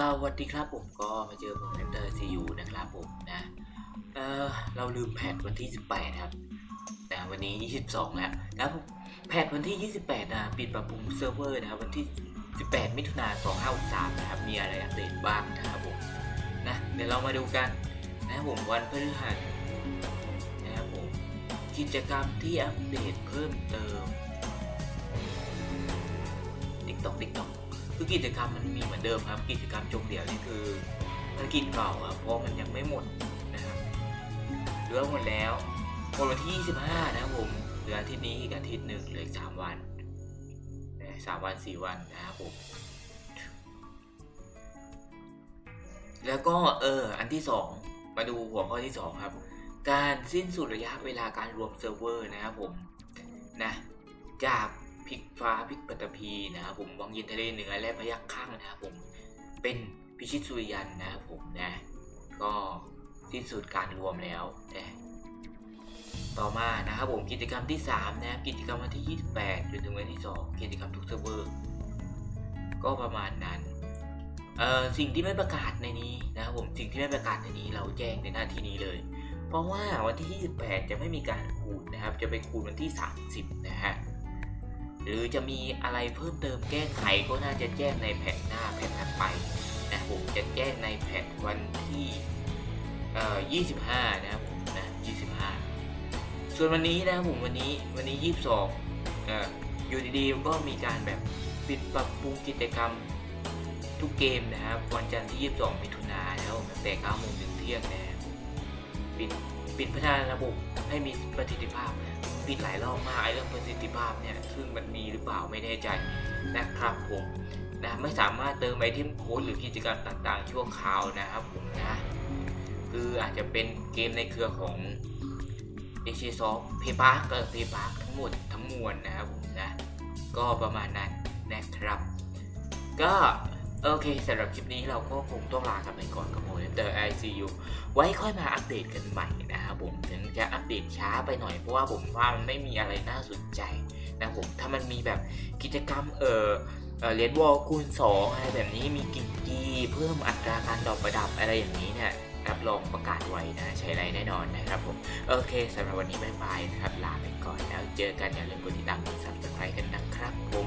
สวัสดีครับผมก็มาเจอผมแอนเตอร์ซียูนะครับผมนะเออเราลืมแพทวันที่ 18 ครับนะวันนี้ 22 แล้วนะผมแพทวันที่ 28 นะปิดปรับปรุงเซิร์ฟเวอร์นะครับวันที่ 18 มิถุนายน2563นะครับมีอะไรอัปเดตบ้างนะครับผมนะเดี๋ยวเรามาดูกันนะผมวันพฤหัสนะครับผมกิจกรรมที่อัปเดตเพิ่ม คือกิจกรรมมันมีเหมือนเดิมครับ กิจกรรมจงเดี่ยวนี่คือภารกิจเก่าครับเพราะมันยังไม่หมดนะครับเหลือหมดแล้วหมดวันที่ 25 นะครับผมเหลืออาทิตย์นี้อีกอาทิตย์หนึ่งเหลืออีกสามวันสามวันสี่วันนะครับผมแล้วก็เอออันที่สองมาดูหัวข้อที่สองครับ การสิ้นสุดระยะเวลาการรวมเซิร์ฟเวอร์นะครับผมนะจาก พริกฟ้าพริกปัตตภีนะครับผมวังยินทะเลเหนือและพยัคฆ์ข้างนะครับผมเป็นพิชิตสุริยันนะครับผมนะก็สิ้นสุดการรวมแล้วนะต่อมานะครับผมกิจกรรมที่ 3 นะครับกิจกรรมวันที่ 28จนถึงวันที่ 2 กิจกรรมทุกเซิร์ฟเวอร์ก็ประมาณนั้นเอ่อสิ่งที่ไม่ประกาศในนี้นะครับผมสิ่งที่ไม่ประกาศในนี้เราแจ้งในหน้าที่นี้เลย เพราะว่าวันที่ 28 จะไม่มีการคูณนะครับ จะไปคูณวันที่ 30 นะฮะ หรือจะมีอะไรเพิ่มเติมแก้ไขก็น่าจะแจ้งในแผ่นหน้าแผ่นถัดไปนะผมจะแจ้งในแผ่นวันที่เอ่อ25 นะครับผมนะ25 ส่วนวันนี้นะครับผมวันนี้วันนี้ 22เอ่ออยู่ดีๆก็มีการแบบปิดปรับปรุงกิจกรรมทุกเกมนะครับวันจันทร์ที่ 22 มิถุนายนแล้วตั้งแต่9โมงถึงเที่ยงนะปิดปิดพัฒนาระบบให้มีประสิทธิภาพ ปิดหลายรอบมากไอ้เรื่องประสิทธิภาพเนี่ยซึ่งมันมีหรือเปล่าไม่แน่ใจนะครับผมนะไม่สามารถเติมไอเทมโค้ดหรือกิจกรรมต่างๆ ชั่วคราวนะครับผมนะคืออาจจะเป็นเกมในเครือของ a อ s o f t p a y p a r k เออ p a y p a r k ทั้งหมดทั้งมวลนะครับผมนะก็ประมาณนั้นนะครับ ก็โอเคสำหรับคลิปนี้เราก็คงต้องลากันไปก่อนกับโมเตอร์ ICU ไว้ค่อยมาอัปเดตกันใหม่นะครับผมถึงจะอัปเดตช้าไปหน่อยเพราะว่าผมว่ามันไม่มีอะไรน่าสนใจนะผมถ้ามันมีแบบกิจกรรมเออเลียนวอลคูณ 2 อะไรแบบนี้มีกิจกีเพิ่มอัตราการดอกประดับอะไรอย่างนี้เนี่ยรับรองประกาศไว้นะใช้ไรแน่นอนนะครับผม โอเคสำหรับวันนี้บ๊ายบายนะครับ ลาไปก่อนแล้วเจอกันอย่าลืมกดติดตามกด subscribe กันนะครับผม